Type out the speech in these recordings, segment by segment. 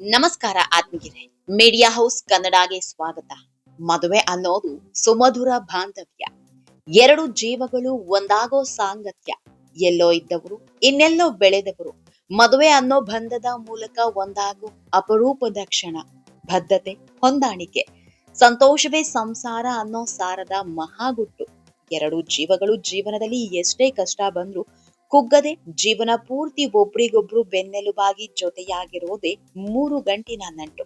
ನಮಸ್ಕಾರ ಆತ್ಮಗಿರೆ media house ಕನ್ನಡಗೆ ಸ್ವಾಗತ. ಮದುವೆ ಅನ್ನೋದು ಸುಮಧುರ ಬಾಂಧವ್ಯ. ಎರಡು ಜೀವಗಳು ಒಂದಾಗೋ ಸಾಂಗತ್ಯ. ಎಲ್ಲೋ ಇದ್ದವರು, ಇನ್ನೆಲ್ಲೋ ಬೆಳೆದವರು. ಮದುವೆ ಅನ್ನೋ ಬಂಧದ ಮೂಲಕ ಒಂದಾಗೋ ಅಪರೂಪದ ಕ್ಷಣ. ಬದ್ಧತೆ ಹೊಂದಾಣಿಕೆ. ಸಂತೋಷವೇ ಸಂಸಾರ ಅನ್ನೋ ಸಾರದ ಮಹಾಗುಟ್ಟು. ಎರಡು ಜೀವಗಳು ಜೀವನದಲ್ಲಿ ಎಷ್ಟೇ ಕಷ್ಟ ಬಂದ್ರು ಕುಗ್ಗದೆ ಜೀವನ ಪೂರ್ತಿ ಒಬ್ರಿಗೊಬ್ರು ಬೆನ್ನೆಲುಬಾಗಿ ಜೊತೆಯಾಗಿರೋದೇ ಮೂರು ಗಂಟಿನ ನಂಟು.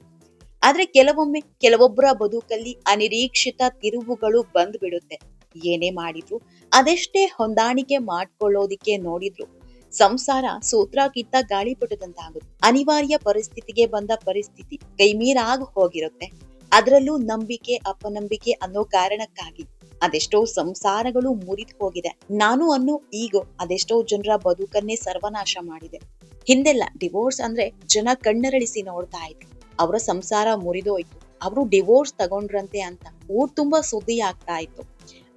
ಆದ್ರೆ ಕೆಲವೊಮ್ಮೆ ಕೆಲವೊಬ್ಬರ ಬದುಕಲ್ಲಿ ಅನಿರೀಕ್ಷಿತ ತಿರುವುಗಳು ಬಂದ್ಬಿಡುತ್ತೆ. ಏನೇ ಮಾಡಿದ್ರು ಅದೆಷ್ಟೇ ಹೊಂದಾಣಿಕೆ ಮಾಡ್ಕೊಳ್ಳೋದಿಕ್ಕೆ ನೋಡಿದ್ರು. ಸಂಸಾರ ಸೂತ್ರ ಕಿತ್ತ ಗಾಳಿಪಟದಂತಾಗುತ್ತೆ ಅನಿವಾರ್ಯ ಪರಿಸ್ಥಿತಿಗೆ ಬಂದ ಪರಿಸ್ಥಿತಿ ಕೈಮೀರಾಗ ಹೋಗಿರುತ್ತೆ. ಅದರಲ್ಲೂ ನಂಬಿಕೆ, ಅಪನಂಬಿಕೆ ಅನ್ನೋ ಕಾರಣಕ್ಕಾಗಿ. ಅದೆಷ್ಟೋ ಸಂಸಾರಗಳು ಮುರಿದು ಹೋಗಿದೆ. ನಾನು ಅನ್ನೋ ಈಗ ಅದೆಷ್ಟೋ ಜನರ ಬದುಕನ್ನೇ ಸರ್ವನಾಶ ಮಾಡಿದೆ. ಹಿಂದೆಲ್ಲ ಡಿವೋರ್ಸ್ ಅಂದ್ರೆ ಜನ ಕಣ್ಣರಳಿಸಿ ನೋಡ್ತಾ ಇದ್ರು. ಅವರ ಸಂಸಾರ ಮುರಿದೋಯ್ತು. ಅವರು ಡಿವೋರ್ಸ್ ತಗೊಂಡ್ರಂತೆ ಅಂತ ಊರ್ ತುಂಬಾ ಸುದ್ದಿ ಆಗ್ತಾ ಇತ್ತು.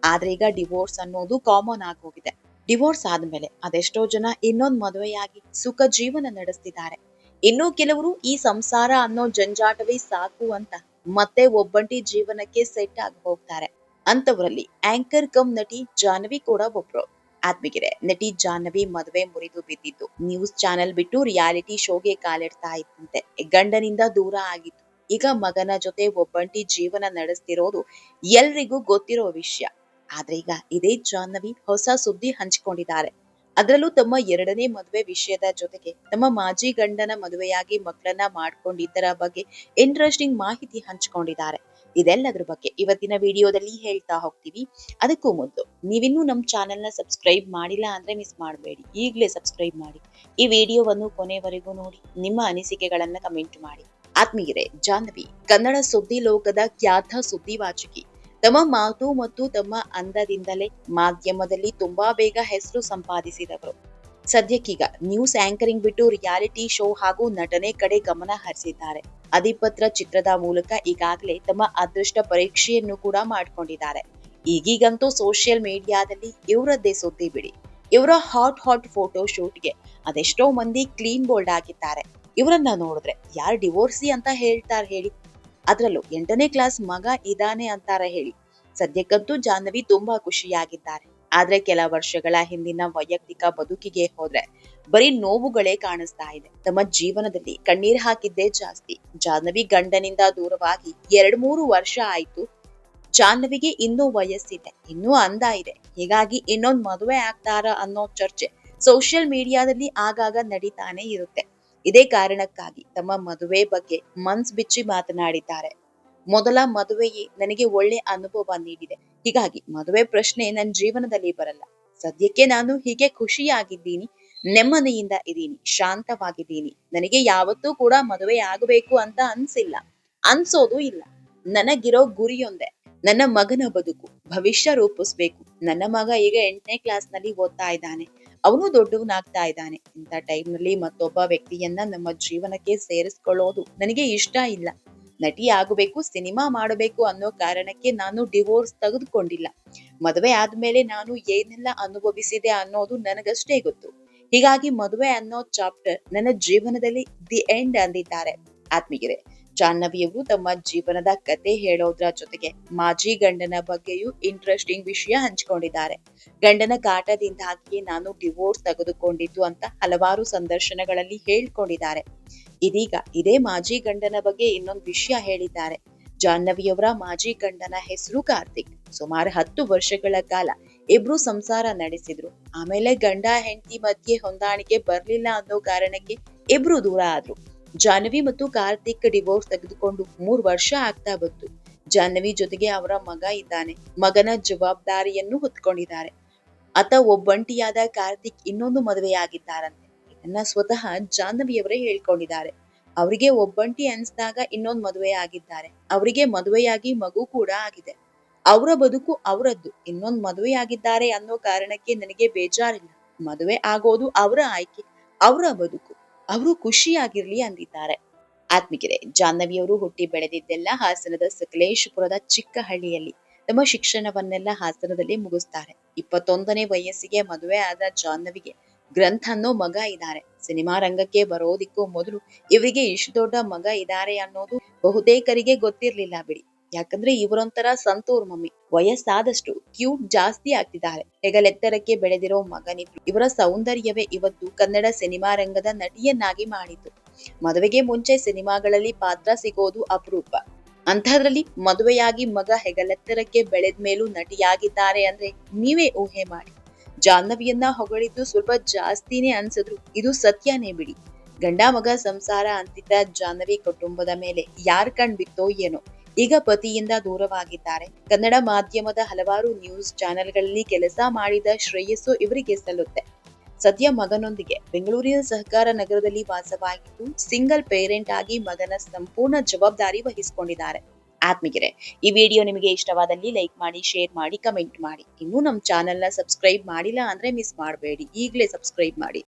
ಆದ್ರೆ ಈಗ ಡಿವೋರ್ಸ್ ಅನ್ನೋದು ಕಾಮನ್ ಆಗೋಗಿದೆ ಡಿವೋರ್ಸ್ ಆದ್ಮೇಲೆ ಅದೆಷ್ಟೋ ಜನ ಇನ್ನೊಂದ್ ಮದುವೆಯಾಗಿ ಸುಖ ಜೀವನ ನಡೆಸ್ತಿದ್ದಾರೆ. ಇನ್ನು ಕೆಲವರು ಈ ಸಂಸಾರ ಅನ್ನೋ ಜಂಜಾಟವೇ ಸಾಕು ಅಂತ ಮತ್ತೆ ಒಬ್ಬಂಟಿ ಜೀವನಕ್ಕೆ ಸೆಟ್ ಆಗಿ ಹೋಗ್ತಾರೆ. ಅಂತವರಲ್ಲಿ ಆಂಕರ್ ಕಮ್ ನಟಿ ಜಾಹ್ನವಿ ಕೂಡ ಒಬ್ರು. ಆತ್ಮಿಗೆರೆ ನಟಿ ಜಾಹ್ನವಿ ಮದುವೆ ಮುರಿದು ಬಿದ್ದಿದ್ದು. ನ್ಯೂಸ್ ಚಾನೆಲ್ ಬಿಟ್ಟು ರಿಯಾಲಿಟಿ ಶೋಗೆ ಕಾಲಿಡ್ತಾ ಇದ್ದಂತೆ. ಗಂಡನಿಂದ ದೂರ ಆಗಿತ್ತು ಈಗ ಮಗನ ಜೊತೆ ಒಬ್ಬಂಟಿ ಜೀವನ ನಡೆಸ್ತಿರೋದು ಎಲ್ರಿಗೂ ಗೊತ್ತಿರೋ ವಿಷಯ. ಆದ್ರೆ ಈಗ ಇದೇ ಜಾಹ್ನವಿ ಹೊಸ ಸುದ್ದಿ ಹಂಚಿಕೊಂಡಿದ್ದಾರೆ. ಅದರಲ್ಲೂ ತಮ್ಮ ಎರಡನೇ ಮದುವೆ ವಿಷಯದ ಜೊತೆಗೆ ತಮ್ಮ ಮಾಜಿ ಗಂಡನ ಮದುವೆಯಾಗಿ ಮಕ್ಕಳನ್ನ ಮಾಡ್ಕೊಂಡಿದ್ದರ ಬಗ್ಗೆ ಇಂಟ್ರೆಸ್ಟಿಂಗ್ ಮಾಹಿತಿ ಹಂಚಿಕೊಂಡಿದ್ದಾರೆ. ಇದೆಲ್ಲದ್ರ ಬಗ್ಗೆ ಇವತ್ತಿನ ವಿಡಿಯೋದಲ್ಲಿ ಹೇಳ್ತಾ ಹೋಗ್ತೀವಿ. ಅದಕ್ಕೂ ಮೊದಲು ನೀವಿನ್ನೂ ನಮ್ಮ ಚಾನೆಲ್ನ ಸಬ್ಸ್ಕ್ರೈಬ್ ಮಾಡಿಲ್ಲ ಅಂದ್ರೆ ಮಿಸ್ ಮಾಡಬೇಡಿ. ಈಗಲೇ ಸಬ್ಸ್ಕ್ರೈಬ್ ಮಾಡಿ. ಈ ವಿಡಿಯೋವನ್ನು ಕೊನೆವರೆಗೂ ನೋಡಿ, ನಿಮ್ಮ ಅನಿಸಿಕೆಗಳನ್ನು ಕಮೆಂಟ್ ಮಾಡಿ. ಆತ್ಮೀಯರೇ, ಜಾಹ್ನವಿ, ಕನ್ನಡ ಸುದ್ದಿ ಲೋಕದ ಖ್ಯಾತ ಸುದ್ದಿ ವಾಚಕಿ ತಮ್ಮ ಮಾತು ಮತ್ತು ತಮ್ಮ ಅಂದದಿಂದಲೇ ಮಾಧ್ಯಮದಲ್ಲಿ ತುಂಬಾ ಬೇಗ ಹೆಸರು ಸಂಪಾದಿಸಿದವರು. ಸದ್ಯಕ್ಕೀಗ ನ್ಯೂಸ್ ಆಂಕರಿಂಗ್ ಬಿಟ್ಟು ರಿಯಾಲಿಟಿ ಶೋ ಹಾಗೂ ನಟನೆ ಕಡೆ ಗಮನ ಹರಿಸಿದ್ದಾರೆ. ಅಧಿಪತ್ರ ಚಿತ್ರದ ಮೂಲಕ ಈಗಾಗಲೇ ತಮ್ಮ ಅದೃಷ್ಟ ಪರೀಕ್ಷೆಯನ್ನು ಕೂಡ ಮಾಡಿಕೊಂಡಿದ್ದಾರೆ. ಈಗೀಗಂತೂ ಸೋಷಿಯಲ್ ಮೀಡಿಯಾದಲ್ಲಿ ಇವರದ್ದೇ ಸುದ್ದಿ ಬಿಡಿ. ಇವರ ಹಾಟ್ ಹಾಟ್ ಫೋಟೋ ಶೂಟ್ಗೆ ಅದೆಷ್ಟೋ ಮಂದಿ ಕ್ಲೀನ್ ಬೋಲ್ಡ್ ಆಗಿದ್ದಾರೆ. ಇವರನ್ನ ನೋಡಿದ್ರೆ ಯಾರು ಡಿವೋರ್ಸಿ ಅಂತ ಹೇಳ್ತಾರೆ ಹೇಳಿ. ಅದರಲ್ಲೂ ಎಂಟನೇ ಕ್ಲಾಸ್ ಮಗ ಇದಾನೆ ಅಂತಾರೆ ಹೇಳಿ. ಸದ್ಯಕ್ಕಂತೂ ಜಾಹ್ನವಿ ತುಂಬಾ ಖುಷಿಯಾಗಿದ್ದಾರೆ. ಆದ್ರೆ ಕೆಲ ವರ್ಷಗಳ ಹಿಂದಿನ ವೈಯಕ್ತಿಕ ಬದುಕಿಗೆ ಹೋದ್ರೆ ಬರೀ ನೋವುಗಳೇ ಕಾಣಿಸ್ತಾ ಇದೆ. ತಮ್ಮ ಜೀವನದಲ್ಲಿ ಕಣ್ಣೀರ್ ಹಾಕಿದ್ದೇ ಜಾಸ್ತಿ. ಜಾಹ್ನವಿ ಗಂಡನಿಂದ ದೂರವಾಗಿ ಎರಡ್ ಮೂರು ವರ್ಷ ಆಯ್ತು. ಜಾಹ್ನವಿಗೆ ಇನ್ನೂ ವಯಸ್ಸಿದೆ, ಇನ್ನೂ ಅಂದ ಇದೆ. ಹೀಗಾಗಿ ಇನ್ನೊಂದ್ ಮದುವೆ ಆಗ್ತಾರ ಅನ್ನೋ ಚರ್ಚೆ ಸೋಷಿಯಲ್ ಮೀಡಿಯಾದಲ್ಲಿ ಆಗಾಗ ನಡೀತಾನೆ ಇರುತ್ತೆ. ಇದೇ ಕಾರಣಕ್ಕಾಗಿ ತಮ್ಮ ಮದುವೆ ಬಗ್ಗೆ ಮನ್ಸ್ ಬಿಚ್ಚಿ ಮಾತನಾಡಿದ್ದಾರೆ. ಮೊದಲ ಮದುವೆಯೇ ನನಗೆ ಒಳ್ಳೆ ಅನುಭವ ನೀಡಿದೆ. ಹೀಗಾಗಿ ಮದುವೆ ಪ್ರಶ್ನೆ ನನ್ನ ಜೀವನದಲ್ಲಿ ಬರಲ್ಲ. ಸದ್ಯಕ್ಕೆ ನಾನು ಹೀಗೆ ಖುಷಿಯಾಗಿದ್ದೀನಿ. ನೆಮ್ಮದಿಯಿಂದ ಇದ್ದೀನಿ. ಶಾಂತವಾಗಿದ್ದೀನಿ. ನನಗೆ ಯಾವತ್ತೂ ಕೂಡ ಮದುವೆ ಆಗಬೇಕು ಅಂತ ಅನ್ಸಿಲ್ಲ. ಅನ್ಸೋದು ಇಲ್ಲ. ನನಗಿರೋ ಗುರಿಯೊಂದೇ. ನನ್ನ ಮಗನ ಬದುಕು. ಭವಿಷ್ಯ ರೂಪಿಸ್ಬೇಕು. ನನ್ನ ಮಗ ಈಗ ಎಂಟನೇ ಕ್ಲಾಸ್ನಲ್ಲಿ ಓದ್ತಾ ಇದ್ದಾನೆ. ಅವನು ದೊಡ್ಡವನಾಗ್ತಾ ಇದ್ದಾನೆ. ಇಂಥ ಟೈಮ್ನಲ್ಲಿ ಮತ್ತೊಬ್ಬ ವ್ಯಕ್ತಿಯನ್ನ ನಮ್ಮ ಜೀವನಕ್ಕೆ ಸೇರಿಸ್ಕೊಳ್ಳೋದು ನನಗೆ ಇಷ್ಟ ಇಲ್ಲ. ನಟಿ ಆಗಬೇಕು, ಸಿನಿಮಾ ಮಾಡಬೇಕು ಅನ್ನೋ ಕಾರಣಕ್ಕೆ ನಾನು ಡಿವೋರ್ಸ್ ತೆಗೆದುಕೊಂಡಿಲ್ಲ. ಮದುವೆ ಆದ್ಮೇಲೆ ನಾನು ಏನೆಲ್ಲ ಅನುಭವಿಸಿದೆ ಅನ್ನೋದು ನನಗಷ್ಟೇ ಗೊತ್ತು. ಹೀಗಾಗಿ ಮದುವೆ ಅನ್ನೋ ಚಾಪ್ಟರ್ ನನ್ನ ಜೀವನದಲ್ಲಿ ದಿ ಎಂಡ್ ಅಂದಿದ್ದಾರೆ. ಆತ್ಮೀಯರೇ ಜಾಹ್ನವಿಯವರು ತಮ್ಮ ಜೀವನದ ಕತೆ ಹೇಳೋದ್ರ ಜೊತೆಗೆ ಮಾಜಿ ಗಂಡನ ಬಗ್ಗೆಯೂ ಇಂಟ್ರೆಸ್ಟಿಂಗ್ ವಿಷಯ ಹಂಚಿಕೊಂಡಿದ್ದಾರೆ. ಗಂಡನ ಕಾಟದಿಂದಾಗಿಯೇ ನಾನು ಡಿವೋರ್ಸ್ ತೆಗೆದುಕೊಂಡಿದ್ದು ಅಂತ ಹಲವಾರು ಸಂದರ್ಶನಗಳಲ್ಲಿ ಹೇಳ್ಕೊಂಡಿದ್ದಾರೆ. ಇದೀಗ ಇದೇ ಮಾಜಿ ಗಂಡನ ಬಗ್ಗೆ ಇನ್ನೊಂದು ವಿಷಯ ಹೇಳಿದ್ದಾರೆ. ಜಾಹ್ನವಿಯವರ ಮಾಜಿ ಗಂಡನ ಹೆಸರು ಕಾರ್ತಿಕ್. ಸುಮಾರು ಹತ್ತು ವರ್ಷಗಳ ಕಾಲ ಇಬ್ರು ಸಂಸಾರ ನಡೆಸಿದ್ರು. ಆಮೇಲೆ ಗಂಡ ಹೆಂಡತಿ ಮಧ್ಯೆ ಹೊಂದಾಣಿಕೆ ಬರ್ಲಿಲ್ಲ ಅನ್ನೋ ಕಾರಣಕ್ಕೆ ಇಬ್ರು ದೂರ ಆದ್ರು. ಜಾಹ್ನವಿ ಮತ್ತು ಕಾರ್ತಿಕ್ ಡಿವೋರ್ಸ್ ತೆಗೆದುಕೊಂಡು ಮೂರು ವರ್ಷ ಆಗ್ತಾ ಬಂತು. ಜಾಹ್ನವಿ ಜೊತೆಗೆ ಅವರ ಮಗ ಇದ್ದಾನೆ. ಮಗನ ಜವಾಬ್ದಾರಿಯನ್ನು ಹೊತ್ಕೊಂಡಿದ್ದಾರೆ. ಆತ ಒಬ್ಬಂಟಿಯಾದ ಕಾರ್ತಿಕ್ ಇನ್ನೊಂದು ಮದುವೆಯಾಗಿದ್ದಾರಂತೆ. ಇದನ್ನ ಸ್ವತಃ ಜಾಹ್ನವಿಯವರೇ ಹೇಳ್ಕೊಂಡಿದ್ದಾರೆ. ಅವರಿಗೆ ಒಬ್ಬಂಟಿ ಅನ್ಸ್ದಾಗ ಇನ್ನೊಂದು ಮದುವೆ ಆಗಿದ್ದಾರೆ ಅವರಿಗೆ ಮದುವೆಯಾಗಿ ಮಗು ಕೂಡ ಆಗಿದೆ. ಅವರ ಬದುಕು ಅವರದ್ದು. ಇನ್ನೊಂದು ಮದುವೆಯಾಗಿದ್ದಾರೆ ಅನ್ನೋ ಕಾರಣಕ್ಕೆ ನನಗೆ ಬೇಜಾರಿಲ್ಲ. ಮದುವೆ ಆಗೋದು ಅವರ ಆಯ್ಕೆ, ಅವರ ಬದುಕು. ಅವರು ಖುಷಿಯಾಗಿರ್ಲಿ ಅಂದಿದ್ದಾರೆ. ಆತ್ಮಿಕರೆ, ಜಾಹ್ನವಿಯವರು ಹುಟ್ಟಿ ಬೆಳೆದಿದ್ದೆಲ್ಲ ಹಾಸನದ ಸಕಲೇಶಪುರದ ಚಿಕ್ಕಹಳ್ಳಿಯಲ್ಲಿ ತಮ್ಮ ಶಿಕ್ಷಣವನ್ನೆಲ್ಲ ಹಾಸನದಲ್ಲಿ ಮುಗಿಸ್ತಾರೆ. ಇಪ್ಪತ್ತೊಂದನೇ ವಯಸ್ಸಿಗೆ ಮದುವೆ ಆದ ಜಾಹ್ನವಿಗೆ ಗ್ರಂಥ ಅನ್ನೋ ಮಗ ಇದ್ದಾರೆ. ಸಿನಿಮಾ ರಂಗಕ್ಕೆ ಬರೋದಿಕ್ಕೂ ಮೊದಲು ಇವರಿಗೆ ಇಷ್ಟು ದೊಡ್ಡ ಮಗ ಇದ್ದಾರೆ ಅನ್ನೋದು ಬಹುತೇಕರಿಗೆ ಗೊತ್ತಿರ್ಲಿಲ್ಲ ಬಿಡಿ. ಯಾಕಂದ್ರೆ ಇವರೊಂಥರ ಸಂತೂರ್ ಮಮ್ಮಿ. ವಯಸ್ಸಾದಷ್ಟು ಕ್ಯೂಟ್ ಜಾಸ್ತಿ ಆಗ್ತಿದ್ದಾರೆ. ಹೆಗಲೆತ್ತರಕ್ಕೆ ಬೆಳೆದಿರೋ ಮಗನಿದ್ರು. ಇವರ ಸೌಂದರ್ಯವೇ ಇವತ್ತು ಕನ್ನಡ ಸಿನಿಮಾ ರಂಗದ ನಟಿಯನ್ನಾಗಿ ಮಾಡಿತು ಮದುವೆಗೆ ಮುಂಚೆ ಸಿನಿಮಾಗಳಲ್ಲಿ ಪಾತ್ರ ಸಿಗೋದು ಅಪರೂಪ. ಅಂಥದ್ರಲ್ಲಿ ಮದುವೆಯಾಗಿ ಮಗ ಹೆಗಲೆತ್ತರಕ್ಕೆ ಬೆಳೆದ ಮೇಲೂ ನಟಿಯಾಗಿದ್ದಾರೆ ಅಂದ್ರೆ ನೀವೇ ಊಹೆ ಮಾಡಿ. ಜಾಹ್ನವಿಯನ್ನ ಹೊಗಳಿದ್ದು ಸ್ವಲ್ಪ ಜಾಸ್ತಿನೇ ಅನ್ಸಿದ್ರು. ಇದು ಸತ್ಯನೇ ಬಿಡಿ. ಗಂಡ ಮಗ ಸಂಸಾರ ಅಂತಿದ್ದ ಜಾಹ್ನವಿ ಕುಟುಂಬದ ಮೇಲೆ ಯಾರ್ ಕಣ್ ಬಿತ್ತೋ ಏನೋ. ಈಗ ಪತಿಯಿಂದ ದೂರವಾಗಿದ್ದಾರೆ. ಕನ್ನಡ ಮಾಧ್ಯಮದ ಹಲವಾರು ನ್ಯೂಸ್ ಚಾನೆಲ್ಗಳಲ್ಲಿ ಕೆಲಸ ಮಾಡಿದ ಶ್ರೇಯಸ್ಸು ಇವರಿಗೆ ಸಲ್ಲುತ್ತೆ. ಸದ್ಯ ಮಗನೊಂದಿಗೆ ಬೆಂಗಳೂರಿನ ಸಹಕಾರ ನಗರದಲ್ಲಿ ವಾಸವಾಗಿದ್ದು, ಸಿಂಗಲ್ ಪೇರೆಂಟ್ ಆಗಿ ಮಗನ ಸಂಪೂರ್ಣ ಜವಾಬ್ದಾರಿ ವಹಿಸಿಕೊಂಡಿದ್ದಾರೆ. ಆತ್ಮಿಗೆರೆ ಈ ವಿಡಿಯೋ ನಿಮಗೆ ಇಷ್ಟವಾದಲ್ಲಿ ಲೈಕ್ ಮಾಡಿ, ಶೇರ್ ಮಾಡಿ, ಕಮೆಂಟ್ ಮಾಡಿ. ಇನ್ನೂ ನಮ್ಮ ಚಾನೆಲ್ನ ಸಬ್ಸ್ಕ್ರೈಬ್ ಮಾಡಿಲ್ಲ ಅಂದ್ರೆ ಮಿಸ್ ಮಾಡಬೇಡಿ. ಈಗಲೇ ಸಬ್ಸ್ಕ್ರೈಬ್ ಮಾಡಿ.